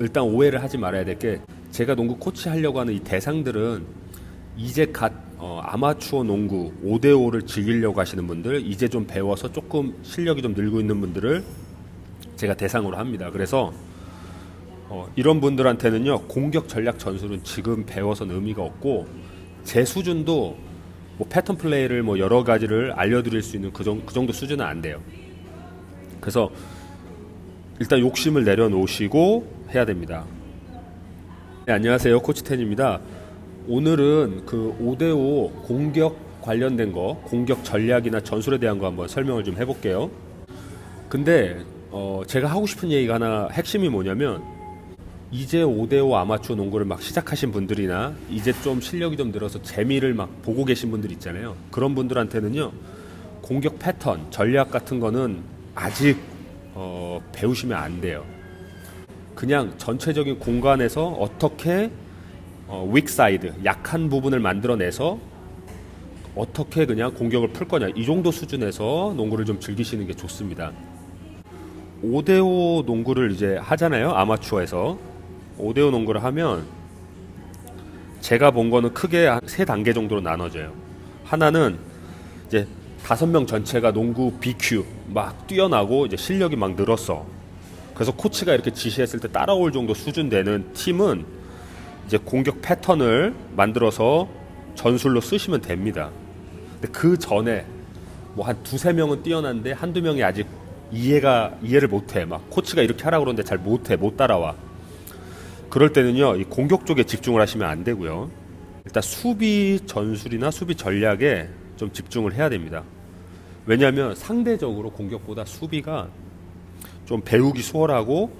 일단 오해를 하지 말아야 될 게 제가 농구 코치 하려고 하는 이 대상들은 이제 갓 어, 아마추어 농구 5대5를 즐기려고 하시는 분들 이제 좀 배워서 조금 실력이 좀 늘고 있는 분들을 제가 대상으로 합니다. 그래서 어, 이런 분들한테는요 공격 전략 전술은 지금 배워서는 의미가 없고 제 수준도 뭐 패턴 플레이를 뭐 여러 가지를 알려드릴 수 있는 그 정도, 그 정도 수준은 안 돼요. 그래서 일단 욕심을 내려놓으시고 해야 됩니다. 네, 안녕하세요. 코치텐입니다. 오늘은 그 5대5 공격 관련된 거, 공격 전략이나 전술에 대한 거 한번 설명을 좀 해볼게요. 근데 어, 제가 하고 싶은 얘기가 하나 핵심이 뭐냐면 이제 5대5 아마추어 농구를 막 시작하신 분들이나 이제 좀 실력이 좀 늘어서 재미를 막 보고 계신 분들 있잖아요. 그런 분들한테는요. 공격 패턴, 전략 같은 거는 아직 어, 배우시면 안 돼요. 그냥 전체적인 공간에서 어떻게 어, 윅 사이드, 약한 부분을 만들어내서 어떻게 그냥 공격을 풀 거냐 이 정도 수준에서 농구를 좀 즐기시는 게 좋습니다. 5대5 농구를 이제 하잖아요. 아마추어에서 5대5 농구를 하면 제가 본 거는 크게 한세 단계 정도로 나눠져요. 하나는 이제 다섯 명 전체가 농구 BQ 막 뛰어나고 이제 실력이 막 늘었어. 그래서 코치가 이렇게 지시했을 때 따라올 정도 수준 되는 팀은 이제 공격 패턴을 만들어서 전술로 쓰시면 됩니다. 근데 그 전에 뭐 한 두세 명은 뛰어난데 한두 명이 아직 이해가 이해를 못해. 막 코치가 이렇게 하라 그러는데 잘 못해. 못 따라와. 그럴 때는요. 이 공격 쪽에 집중을 하시면 안 되고요. 일단 수비 전술이나 수비 전략에 좀 집중을 해야 됩니다. 왜냐하면 상대적으로 공격보다 수비가 좀 배우기 수월하고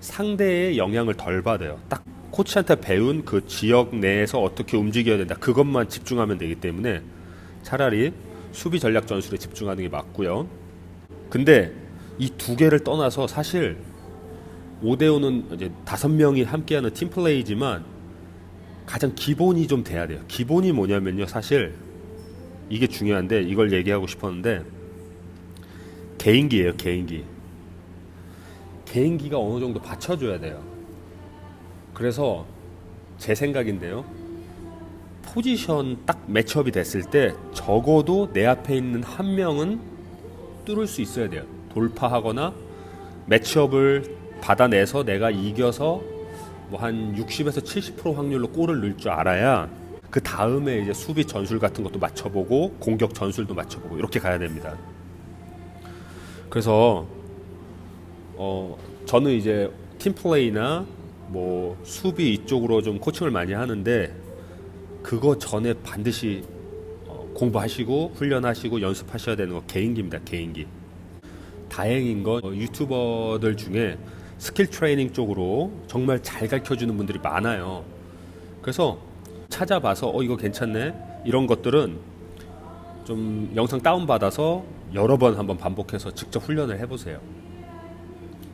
상대의 영향을 덜 받아요. 딱 코치한테 배운 그 지역 내에서 어떻게 움직여야 된다. 그것만 집중하면 되기 때문에 차라리 수비 전략 전술에 집중하는 게 맞고요. 근데 이 두 개를 떠나서 사실 5대5는 이제 다섯 명이 함께하는 팀 플레이지만 가장 기본이 좀 돼야 돼요. 기본이 뭐냐면요. 사실 이게 중요한데 이걸 얘기하고 싶었는데 개인기예요. 개인기. 개인기가 어느 정도 받쳐줘야 돼요. 그래서 제 생각인데요. 포지션 딱 매치업이 됐을 때 적어도 내 앞에 있는 한 명은 뚫을 수 있어야 돼요. 돌파하거나 매치업을 받아내서 내가 이겨서 뭐 한 60에서 70% 확률로 골을 넣을 줄 알아야 그 다음에 이제 수비 전술 같은 것도 맞춰보고 공격 전술도 맞춰보고 이렇게 가야 됩니다. 그래서 어 저는 이제 팀 플레이나 뭐 수비 이쪽으로 좀 코칭을 많이 하는데 그거 전에 반드시 어, 공부하시고 훈련하시고 연습하셔야 되는 거 개인기입니다. 개인기. 다행인 건 어, 유튜버들 중에 스킬 트레이닝 쪽으로 정말 잘 가르쳐 주는 분들이 많아요. 그래서 찾아봐서 어 이거 괜찮네. 이런 것들은 좀 영상 다운 받아서 여러 번 한번 반복해서 직접 훈련을 해 보세요.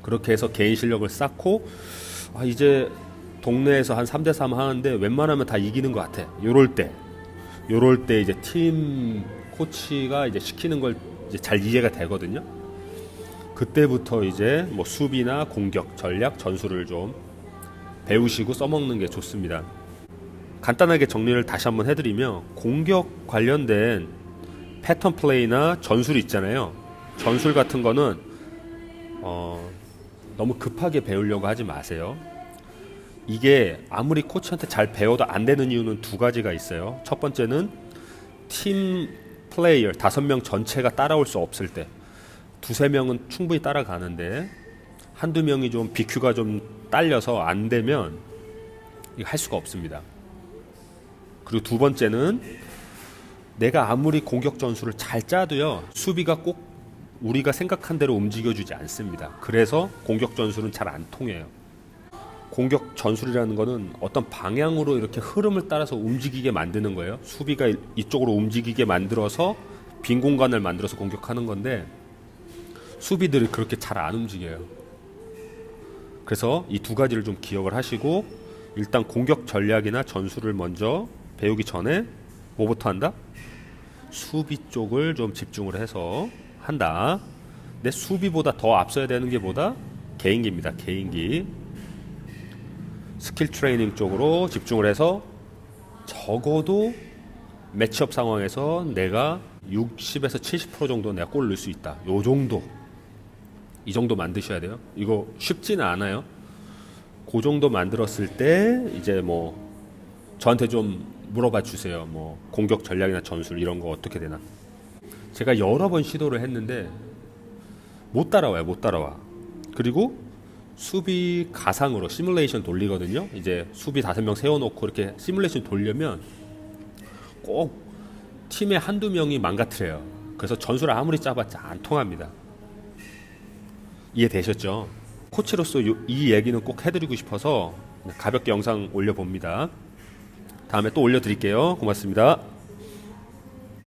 그렇게 해서 개인 실력을 쌓고 아 이제 동네에서 한 3대 3 하는데 웬만하면 다 이기는 것 같아. 요럴 때. 요럴 때 이제 팀 코치가 이제 시키는 걸 이제 잘 이해가 되거든요. 그때부터 이제 뭐 수비나 공격, 전략, 전술을 좀 배우시고 써먹는 게 좋습니다. 간단하게 정리를 다시 한번 해드리면 공격 관련된 패턴 플레이나 전술 있잖아요. 전술 같은 거는 어, 너무 급하게 배우려고 하지 마세요. 이게 아무리 코치한테 잘 배워도 안 되는 이유는 두 가지가 있어요. 첫 번째는 팀 플레이어 다섯 명 전체가 따라올 수 없을 때 두세 명은 충분히 따라가는데 한두 명이 좀 BQ가 좀 딸려서 안 되면 할 수가 없습니다. 그리고 두 번째는 내가 아무리 공격 전술을 잘 짜도요 수비가 꼭 우리가 생각한 대로 움직여주지 않습니다. 그래서 공격 전술은 잘 안 통해요. 공격 전술이라는 거는 어떤 방향으로 이렇게 흐름을 따라서 움직이게 만드는 거예요. 수비가 이- 이쪽으로 움직이게 만들어서 빈 공간을 만들어서 공격하는 건데 수비들이 그렇게 잘 안 움직여요. 그래서 이 두 가지를 좀 기억을 하시고 일단 공격 전략이나 전술을 먼저 배우기 전에 뭐부터 한다? 수비 쪽을 좀 집중을 해서 한다. 근데 수비보다 더 앞서야 되는 게 뭐다? 개인기입니다. 개인기. 스킬 트레이닝 쪽으로 집중을 해서 적어도 매치업 상황에서 내가 60에서 70% 정도 내가 골을 넣을 수 있다. 요 정도. 이 정도 만드셔야 돼요. 이거 쉽지는 않아요. 그 정도 만들었을 때 이제 뭐 저한테 좀 물어봐 주세요. 뭐 공격 전략이나 전술 이런 거 어떻게 되나. 제가 여러 번 시도를 했는데 못 따라와요. 못 따라와. 그리고 수비 가상으로 시뮬레이션 돌리거든요. 이제 수비 다섯 명 세워놓고 이렇게 시뮬레이션 돌려면 꼭 팀의 한두 명이 망가뜨려요. 그래서 전술을 아무리 짜봤자 안 통합니다. 이해되셨죠? 코치로서 요- 이 얘기는 꼭 해드리고 싶어서 가볍게 영상 올려봅니다. 다음에 또 올려드릴게요. 고맙습니다.